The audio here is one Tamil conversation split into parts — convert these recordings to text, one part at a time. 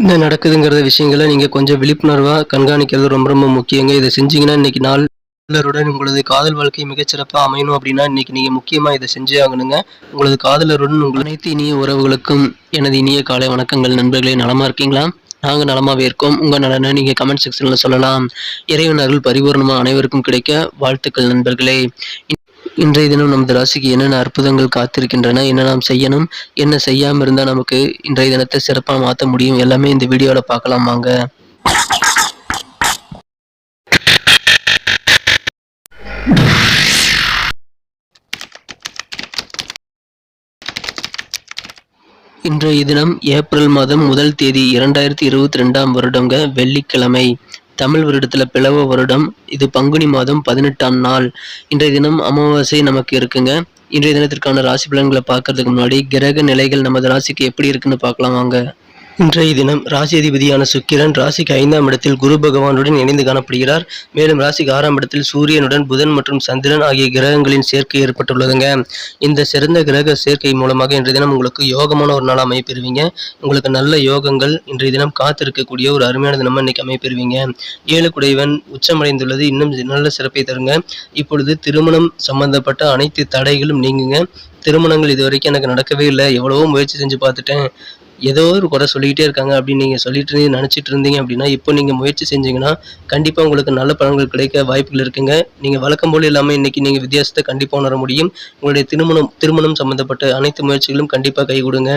என்ன நடக்குதுங்கிறத விஷயங்களை நீங்கள் கொஞ்சம் விழிப்புணர்வாக கண்காணிக்கிறது ரொம்ப ரொம்ப முக்கியங்க. இதை செஞ்சீங்கன்னா இன்னைக்கு நாள் காதலருடன் உங்களது காதல் வாழ்க்கை மிகச்சிறப்பாக அமையணும் அப்படின்னா இன்னைக்கு நீங்கள் முக்கியமாக இதை செஞ்சே ஆகணுங்க. உங்களது காதலருடன் உங்கள் அனைத்து இனிய உறவுகளுக்கும் எனது இனிய காலை வணக்கங்கள் நண்பர்களே. நலமாக இருக்கீங்களா? நாங்கள் நலமாகவே இருக்கோம். உங்கள் நலனை நீங்கள் கமெண்ட் செக்ஷனில் சொல்லலாம். இறைவனர்கள் பரிபூர்ணமாக அனைவருக்கும் கிடைக்க வாழ்த்துக்கள் நண்பர்களே. இன்றைய தினம் நமது ராசிக்கு என்னென்ன அற்புதங்கள் காத்திருக்கின்றன என்ன நாம் செய்யணும் என்ன செய்யாமல் இருந்தால் நமக்கு இன்றைய தினத்தை சிறப்பாக மாற்ற முடியும் எல்லாமே இந்த வீடியோவில் பார்க்கலாம் வாங்க. இன்றைய தினம் ஏப்ரல் மாதம் முதல் தேதி இரண்டாயிரத்தி இருபத்தி ரெண்டாம் வருடங்க வெள்ளிக்கிழமை. தமிழ் வருடத்தில் பிளவ வருடம் இது பங்குனி மாதம் பதினெட்டாம் நாள். இன்றைய தினம் அமாவாசை நமக்கு இருக்குங்க. இன்றைய தினத்திற்கான ராசி பலன்களை பார்க்கறதுக்கு முன்னாடி கிரக நிலைகள் நமது ராசிக்கு எப்படி இருக்குன்னு பார்க்கலாம் வாங்க. இன்றைய தினம் ராசி அதிபதியான சுக்கிரன் ராசிக்கு ஐந்தாம் இடத்தில் குரு பகவானுடன் இணைந்து காணப்படுகிறார். மேலும் ராசிக்கு ஆறாம் இடத்தில் சூரியனுடன் புதன் மற்றும் சந்திரன் ஆகிய கிரகங்களின் சேர்க்கை ஏற்பட்டுள்ளதுங்க. இந்த சிறந்த கிரக சேர்க்கை மூலமாக இன்றைய தினம் உங்களுக்கு யோகமான ஒரு நாள் அமைப்பெறுவீங்க உங்களுக்கு நல்ல யோகங்கள் இன்றைய தினம் காத்திருக்கக்கூடிய ஒரு அருமையான தினமாக இன்னைக்கு அமைப்பெறுவீங்க ஏழு குடைவன் உச்சமடைந்துள்ளது. இன்னும் நல்ல சிறப்பை தருங்க. இப்பொழுது திருமணம் சம்பந்தப்பட்ட அனைத்து தடைகளும் நீங்குங்க. திருமணங்கள் இது வரைக்கும் எனக்கு நடக்கவே இல்லை. எவ்வளவோ முயற்சி செஞ்சு பார்த்துட்டேன். ஏதோ ஒரு குறை சொல்லிக்கிட்டே இருக்காங்க அப்படின்னு நீங்கள் சொல்லிட்டு இருந்து நினச்சிட்டு இருந்தீங்க அப்படின்னா இப்போ நீங்கள் முயற்சி செஞ்சீங்கன்னா கண்டிப்பாக உங்களுக்கு நல்ல பலன்கள் கிடைக்க வாய்ப்புகள் இருக்குங்க. நீங்கள் வழக்கம் போல் இல்லாமல் இன்றைக்கி நீங்கள் வித்தியாசத்தை கண்டிப்பாக உணர முடியும். உங்களுடைய திருமணம் திருமணம் சம்மந்தப்பட்ட அனைத்து முயற்சிகளும் கண்டிப்பாக கை கொடுங்க.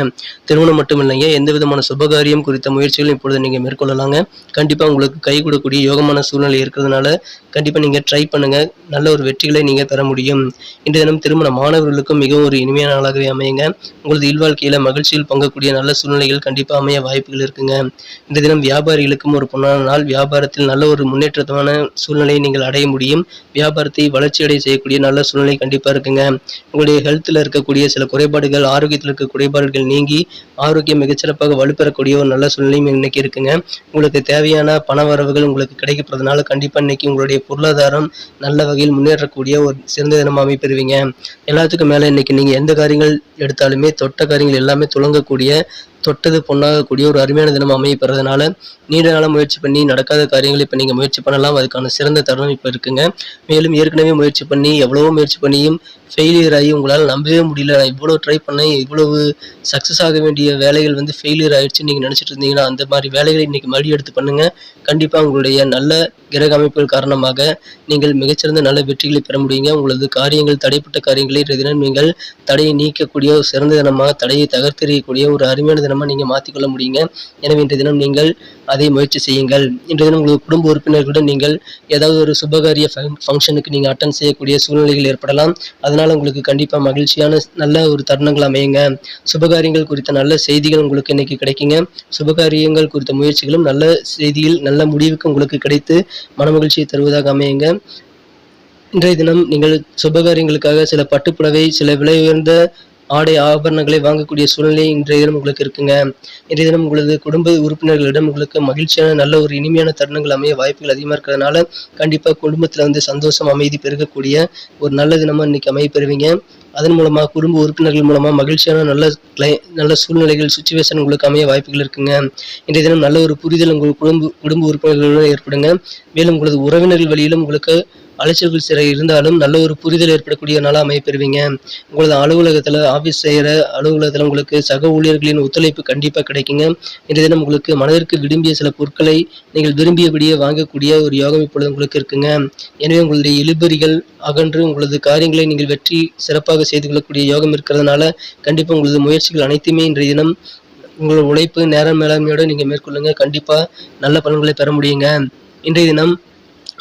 திருமணம் மட்டும் இல்லைங்க எந்த விதமான சுபகாரியம் குறித்த முயற்சிகளும் இப்பொழுது நீங்கள் மேற்கொள்ளலாங்க. கண்டிப்பாக உங்களுக்கு கை கொடுக்கக்கூடிய யோகமான சூழ்நிலை இருக்கிறதுனால கண்டிப்பாக நீங்கள் ட்ரை பண்ணுங்கள் நல்ல ஒரு வெற்றிகளை நீங்கள் தர முடியும். இன்றைய தினம் திருமண மாணவர்களுக்கும் மிகவும் ஒரு இனிமையான நாளாகவே அமையுங்க. உங்களது இல்வாழ்க்கையில் மகிழ்ச்சியில் பங்கக்கூடிய நல்ல சூழ்நிலைகள் கண்டிப்பாக அமைய வாய்ப்புகள் இருக்குங்க. இந்த தினம் வியாபாரிகளுக்கும் ஒரு பொன்னான நாள். வியாபாரத்தில் நல்ல ஒரு முன்னேற்றமான சூழ்நிலையை நீங்கள் அடைய முடியும். வியாபாரத்தை வளர்ச்சியடை செய்யக்கூடிய நல்ல சூழ்நிலை கண்டிப்பாக இருக்குங்க. உங்களுடைய ஹெல்த்தில் இருக்கக்கூடிய சில குறைபாடுகள் ஆரோக்கியத்தில் இருக்க குறைபாடுகள் நீங்கி ஆரோக்கியம் மிகச்சிறப்பாக வலுப்பெறக்கூடிய ஒரு நல்ல சூழ்நிலையும் இன்னைக்கு இருக்குங்க. உங்களுக்கு தேவையான பண வரவுகள் உங்களுக்கு கிடைக்கப்படுறதுனால கண்டிப்பாக இன்னைக்கு உங்களுடைய பொருளாதாரம் நல்ல வகையில் முன்னேறக்கூடிய ஒரு சிறந்த தினமாக அமைப்பெறுவீங்க. எல்லாத்துக்கும் மேலே இன்னைக்கு நீங்கள் எந்த காரியங்கள் எடுத்தாலுமே தொட்ட காரியங்கள் எல்லாமே துளங்கக்கூடிய தொட்டது பொண்ணாகக்கூடிய ஒரு அருமையான தினம் அமையப்படுறதுனால நீண்ட நாளாக முயற்சி பண்ணி நடக்காத காரியங்களை இப்போ நீங்கள் முயற்சி பண்ணலாம். அதுக்கான சிறந்த தருணம் இப்போ இருக்குங்க. மேலும் ஏற்கனவே முயற்சி பண்ணி எவ்வளவோ முயற்சி பண்ணியும் ஃபெயிலியர் ஆகி உங்களால் நம்பவே முடியல. நான் இவ்வளோ ட்ரை பண்ணேன் இவ்வளவு சக்ஸஸ் ஆக வேண்டிய வேலைகள் வந்து ஃபெயிலியர் ஆயிடுச்சு நீங்கள் நினச்சிட்டு இருந்தீங்கன்னா அந்த மாதிரி வேலைகளை இன்றைக்கி மறுபடியும் எடுத்து பண்ணுங்க. கண்டிப்பாக உங்களுடைய நல்ல கிரக அமைப்புகள் காரணமாக நீங்கள் மிகச்சிறந்த நல்ல வெற்றிகளை பெற முடியுங்க. உங்களது காரியங்கள் தடைப்பட்ட காரியங்களை தினம் நீங்கள் தடையை நீக்கக்கூடிய ஒரு சிறந்த தினமாக தடையை தகர்த்தெறியக்கூடிய ஒரு அருமையான தினமாக நீங்கள் மாற்றிக்கொள்ள முடியுங்க. எனவே இன்றைய தினம் நீங்கள் அதை முயற்சி செய்யுங்கள். இன்றைய தினம் உங்களுக்கு குடும்ப உறுப்பினர்களுடன் நீங்கள் ஏதாவது ஒரு சுபகாரிய ஃபங்க்ஷனுக்கு நீங்கள் அட்டன் செய்யக்கூடிய சூழ்நிலைகள் ஏற்படலாம். அதனால் உங்களுக்கு கண்டிப்பாக மகிழ்ச்சியான நல்ல ஒரு தருணங்கள் அமையுங்க. சுபகாரியங்கள் குறித்த நல்ல செய்திகள் உங்களுக்கு இன்னைக்கு கிடைக்குங்க. சுபகாரியங்கள் குறித்த முயற்சிகளும் நல்ல செய்தியில் நல்ல முடிவுக்கு உங்களுக்கு கிடைத்து மனமகிழ்ச்சியை தருவதாக அமையுங்க. இன்றைய தினம் நீங்கள் சுபகாரியங்களுக்காக சில பட்டுப்புடவை சில விலை உயர்ந்த ஆடை ஆபரணங்களை வாங்கக்கூடிய சூழ்நிலை இன்றைய தினம் உங்களுக்கு இருக்குங்க. இன்றைய தினம் உங்களது குடும்ப உறுப்பினர்களிடம் உங்களுக்கு மகிழ்ச்சியான நல்ல ஒரு இனிமையான தருணங்கள் அமைய வாய்ப்புகள் அதிகமாக இருக்கிறதுனால கண்டிப்பாக குடும்பத்தில் வந்து சந்தோஷம் அமைதி பெருகக்கூடிய ஒரு நல்ல தினமாக இன்னைக்கு அமைய பெறுவீங்க. அதன் மூலமாக குடும்ப உறுப்பினர்கள் மூலமாக மகிழ்ச்சியான நல்ல கிளை நல்ல சூழ்நிலைகள் சுச்சுவேஷன் உங்களுக்கு அமைய வாய்ப்புகள் இருக்குங்க. இன்றைய தினம் நல்ல ஒரு புரிதல் உங்கள் குடும்ப குடும்ப உறுப்பினர்களுடன் ஏற்படுங்க. மேலும் உங்களது உறவினர்கள் வழியிலும் உங்களுக்கு அலைச்சல்கள் சில இருந்தாலும் நல்ல ஒரு புரிதல் ஏற்படக்கூடிய நாளாக அமைப்பெறுவீங்க உங்களது அலுவலகத்தில் ஆஃபீஸ் செய்கிற அலுவலகத்தில் உங்களுக்கு சக ஊழியர்களின் ஒத்துழைப்பு கண்டிப்பாக கிடைக்குங்க. இன்றைய தினம் உங்களுக்கு மனதிற்கு விரும்பிய சில பொருட்களை நீங்கள் விரும்பியபடியே வாங்கக்கூடிய ஒரு யோகம் இப்பொழுது உங்களுக்கு இருக்குங்க. எனவே உங்களுடைய இழுபறிகள் அகன்று உங்களது காரியங்களை நீங்கள் வெற்றி சிறப்பாக செய்து கொள்ளக்கூடிய யோகம் இருக்கிறதுனால கண்டிப்பாக உங்களது முயற்சிகள் அனைத்துமே இன்றைய தினம் உங்களோட உழைப்பு நேரம் மேலாண்மையோடு நீங்கள் மேற்கொள்ளுங்க. கண்டிப்பாக நல்ல பலன்களை பெற முடியுங்க. இன்றைய தினம்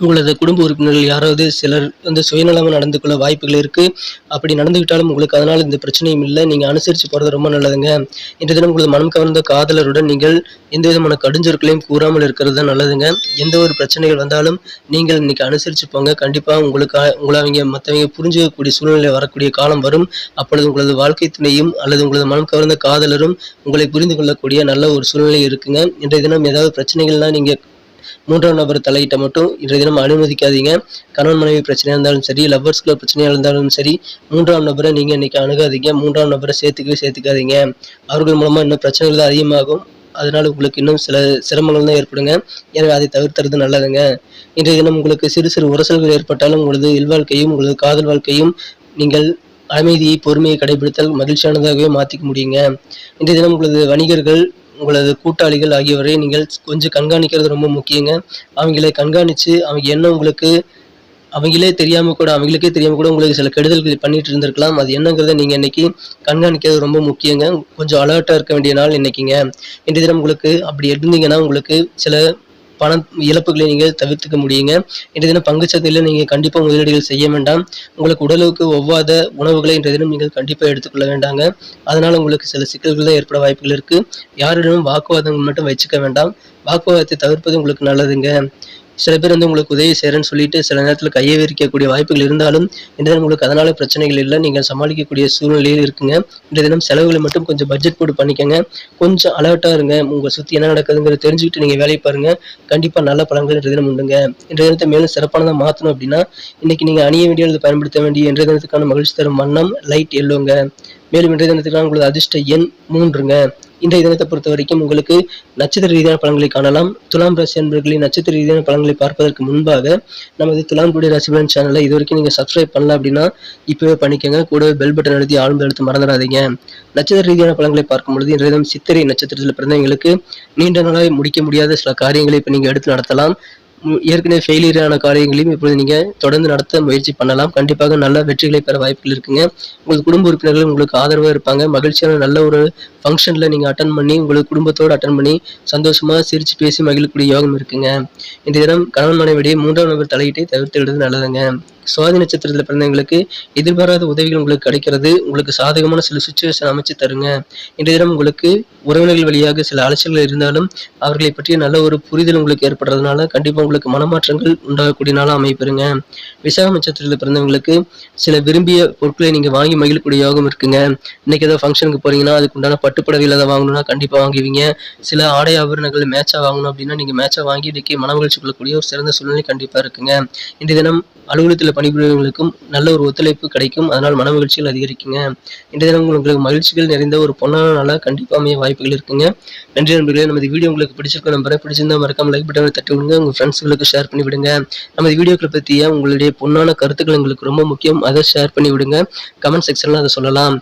உங்களது குடும்ப உறுப்பினர்கள் யாராவது சிலர் வந்து சுயநலமாக நடந்து கொள்ள வாய்ப்புகள் இருக்குது அப்படி நடந்துக்கிட்டாலும் உங்களுக்கு அதனால் இந்த பிரச்சனையும் இல்லை. நீங்கள் அனுசரித்து போகிறது ரொம்ப நல்லதுங்க. இன்றைய தினம் உங்களது மனம் கவர்ந்த காதலருடன் நீங்கள் எந்த விதமான கடுஞ்சொற்களையும் கூறாமல் இருக்கிறது தான் நல்லதுங்க. எந்த ஒரு பிரச்சனைகள் வந்தாலும் நீங்கள் இன்னைக்கு அனுசரித்து போங்க. கண்டிப்பாக உங்களுக்கு உங்களை அவங்க மற்றவங்க புரிஞ்சுக்கக்கூடிய சூழ்நிலை வரக்கூடிய காலம் வரும். அப்பொழுது உங்களது வாழ்க்கை துணையும் அல்லது உங்களது மனம் கவர்ந்த காதலரும் உங்களை புரிந்து கொள்ளக்கூடிய நல்ல ஒரு சூழ்நிலை இருக்குங்க. இன்றைய தினம் ஏதாவது பிரச்சனைகள்லாம் நீங்கள் மூன்றாம் நபர் தலையிட்ட மட்டும் இன்றைய தினம் அனுமதிக்காதீங்க. கணவன் மனைவி பிரச்சனையாக இருந்தாலும் சரி லவ்வர்ஸ்குள்ள பிரச்சனையாக இருந்தாலும் சரி மூன்றாம் நபரை நீங்கள் இன்னைக்கு அணுகாதீங்க. மூன்றாம் நபரை சேர்த்துக்கவே சேர்த்துக்காதீங்க. அவர்கள் மூலமாக இன்னும் பிரச்சனைகள் தான் அதிகமாகும். அதனால் உங்களுக்கு இன்னும் சில சிரமங்கள் தான் ஏற்படுங்க. எனவே அதை தவிர்த்துறது நல்லதுங்க. இன்றைய தினம் உங்களுக்கு சிறு சிறு உரசல்கள் ஏற்பட்டாலும் உங்களது இல்வாழ்க்கையும் உங்களது காதல் வாழ்க்கையும் நீங்கள் அமைதியை பொறுமையை கடைபிடித்தால் மகிழ்ச்சியானதாகவே மாற்றிக்க முடியுங்க. இன்றைய தினம் உங்களது வணிகர்கள் உங்களது கூட்டாளிகள் ஆகியவரை நீங்கள் கொஞ்சம் கண்காணிக்கிறது ரொம்ப முக்கியங்க. அவங்களை கண்காணித்து அவங்க என்ன உங்களுக்கு அவங்களே தெரியாமல் கூட அவங்களுக்கே தெரியாமல் கூட உங்களுக்கு சில கெடுதல்கள் பண்ணிட்டு இருந்திருக்கலாம். அது என்னங்கிறத நீங்கள் இன்னைக்கு கண்காணிக்கிறது ரொம்ப முக்கியங்க. கொஞ்சம் அலர்ட்டாக இருக்க வேண்டிய நாள் இன்னைக்குங்க. இன்றைய தினம் உங்களுக்கு அப்படி இருந்தீங்கன்னா உங்களுக்கு சில பணம் இழப்புகளை நீங்கள் தவிர்த்துக்க முடியுங்க. இன்றைய தினம் பங்குச்சந்தையில் நீங்கள் கண்டிப்பாக முதலீடுகள் செய்ய வேண்டாம். உங்களுக்கு உடலுக்கு ஒவ்வாத உணவுகளை இன்றைய தினம் நீங்கள் கண்டிப்பாக எடுத்துக்கொள்ள வேண்டாங்க. அதனால் உங்களுக்கு சில சிக்கல்கள் தான் ஏற்பட வாய்ப்புகள் இருக்குது யாரிடமும் வாக்குவாதங்கள் மட்டும் வச்சுக்க வேண்டாம். வாக்குவாதத்தை தவிர்ப்பது உங்களுக்கு நல்லதுங்க. சில பேர் வந்து உங்களுக்கு உதவி செய்கிறேன்னு சொல்லிட்டு சில நேரத்தில் கையை விரிக்கக்கூடிய வாய்ப்புகள் இருந்தாலும் இன்றைய தினம் உங்களுக்கு அதனால பிரச்சனைகள் இல்லை. நீங்கள் சமாளிக்கக்கூடிய சூழ்நிலையில் இருக்குங்க. இன்றைய தினம் செலவுகளை மட்டும் கொஞ்சம் பட்ஜெட் போட்டு பண்ணிக்கோங்க. கொஞ்சம் அலர்ட்டாக இருங்க. உங்கள் சுற்றி என்ன நடக்குதுங்கிறத தெரிஞ்சுக்கிட்டு நீங்கள் வேலையை பாருங்கள் கண்டிப்பாக நல்ல பலன்கள் இன்றைய தினம் உண்டுங்க. இன்றைய தினத்தை மேலும் சிறப்பானதாக மாற்றணும் அப்படின்னா இன்னைக்கு நீங்கள் அணிய வேண்டியது பயன்படுத்த வேண்டிய இன்றைய தினத்துக்கான மகிழ்ச்சி தரும் வண்ணம் லைட் எல்லோங்க மேலும் இன்றைய தினத்துக்கான உங்களது அதிர்ஷ்ட எண் மூன்றுங்க. இன்றைய தினத்தை பொறுத்த வரைக்கும் உங்களுக்கு நட்சத்திர ரீதியான பலன்களை காணலாம். துலாம் ராசி அன்பர்களின் நட்சத்திர ரீதியான பலன்களை பார்ப்பதற்கு முன்பாக நமது துலாம் குடி ராசிபலன் சேனலை இது வரைக்கும் நீங்கள் சப்ஸ்கிரைப் பண்ணல அப்படின்னா இப்போவே பண்ணிக்கோங்க. கூடவே பெல் பட்டன் எழுதி ஆழ்ந்து எழுத்து மறந்துடாதீங்க. நட்சத்திர ரீதியான பலன்களை பார்க்கும் பொழுது இன்றைய தினம் சித்திரை நட்சத்திரத்தில் பிறந்தவங்களுக்கு நீண்ட நாளாக முடிக்க முடியாத சில காரியங்களை இப்போ நீங்கள் எடுத்து நடத்தலாம். ஏற்கனவே ஃபெயிலியரான காரியங்களையும் இப்பொழுது நீங்கள் தொடர்ந்து நடத்த முயற்சி பண்ணலாம். கண்டிப்பாக நல்ல வெற்றிகளை பெற வாய்ப்புகள் இருக்குங்க. உங்கள் குடும்ப உறுப்பினர்கள் உங்களுக்கு ஆதரவாக இருப்பாங்க. மகிழ்ச்சியான நல்ல ஒரு ஃபங்க்ஷனில் நீங்கள் அட்டன் பண்ணி உங்கள் குடும்பத்தோடு அட்டன் பண்ணி சந்தோஷமாக சிரித்து பேசி மகிழக்கூடிய யோகம் இருக்குங்க. இந்த தினம் கணவன் மனைவிடையே மூன்றாம் நபர் தலையீட்டை தவிர்த்து விடுறது நல்லதுங்க. சுவாதி நட்சத்திரத்தில் பிறந்தவங்களுக்கு எதிர்பாராத உதவிகள் உங்களுக்கு கிடைக்கிறது. உங்களுக்கு சாதகமான சில சுச்சுவேஷன் அமைச்சு தருங்க. இன்றைய தினம் உங்களுக்கு உறவினர்கள் வழியாக சில அலைச்சல்கள் இருந்தாலும் அவர்களை பற்றிய நல்ல ஒரு புரிதல் உங்களுக்கு ஏற்படுறதுனால கண்டிப்பாக உங்களுக்கு மனமாற்றங்கள் உண்டாகக்கூடிய நாளாக அமைப்பெறுங்க விசாக நட்சத்திரத்தில் பிறந்தவங்களுக்கு சில விரும்பிய பொருட்களை நீங்கள் வாங்கி மகிழக்கூடிய யோகம் இருக்குங்க. இன்னைக்கு ஏதாவது ஃபங்க்ஷனுக்கு போறீங்கன்னா அதுக்கு உண்டான பட்டுப்படவையில் அதை வாங்கணும்னா கண்டிப்பாக வாங்குவீங்க. சில ஆடை ஆபரணங்கள் மேட்சாக வாங்கணும் அப்படின்னா நீங்கள் மேட்சாக வாங்கி இன்னைக்கு மன மகிழ்ச்சி கொள்ளக்கூடிய ஒரு சிறந்த சூழ்நிலை கண்டிப்பாக இருக்குங்க. இன்றைய தினம் அலுவலகத்தில் பணிபுரியவர்களுக்கும் நல்ல ஒரு ஒத்துழைப்பு கிடைக்கும். அதனால் மன மகிழ்ச்சிகள் அதிகரிக்குங்க. இன்றைய தினம் உங்களுக்கு மகிழ்ச்சிகள் நிறைந்த ஒரு பொன்னான நாளாக கண்டிப்பாக அமைய வாய்ப்புகள் இருக்குங்க. நன்றி நண்பர்களே நமது வீடியோ உங்களுக்கு பிடிச்சிருக்க நம்பரை பிடிச்சிருந்தா மறக்காம லைக் பட்டனை தட்டி விடுங்க. உங்கள் ஃப்ரெண்ட்ஸ்களுக்கு ஷேர் பண்ணி விடுங்க. நமது வீடியோக்களை பற்றிய உங்களுடைய பொன்னான கருத்துக்கள் எங்களுக்கு ரொம்ப முக்கியம் அதை ஷேர் பண்ணி விடுங்க. கமெண்ட் செக்ஷனில் அதை சொல்லலாம்.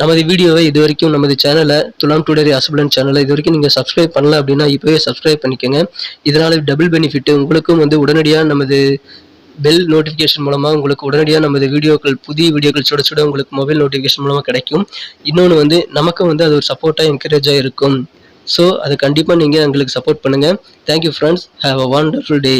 நமது வீடியோவை இது வரைக்கும் நமது சேனலை துலாம் டூடரி அசபலன் சேனலை இது வரைக்கும் நீங்கள் சப்ஸ்கிரைப் பண்ணல அப்படின்னா இப்போவே சப்ஸ்கிரைப் பண்ணிக்கோங்க. இதனால் டபுள் பெனிஃபிட் உங்களுக்கும் வந்து உடனடியாக நமது பெல் நோட்டிஃபிகேஷன் மூலமாக உங்களுக்கு உடனடியாக நமது வீடியோக்கள் புதிய வீடியோக்கள் சுட சுட உங்களுக்கு மொபைல் நோட்டிஃபிகேஷன் மூலமாக கிடைக்கும். இன்னொன்று வந்து நமக்கும் வந்து அது ஒரு சப்போர்ட்டாக என்கரேஜாக இருக்கும். ஸோ அதை கண்டிப்பாக நீங்கள் எங்களுக்கு சப்போர்ட் பண்ணுங்கள் thank you friends have a wonderful day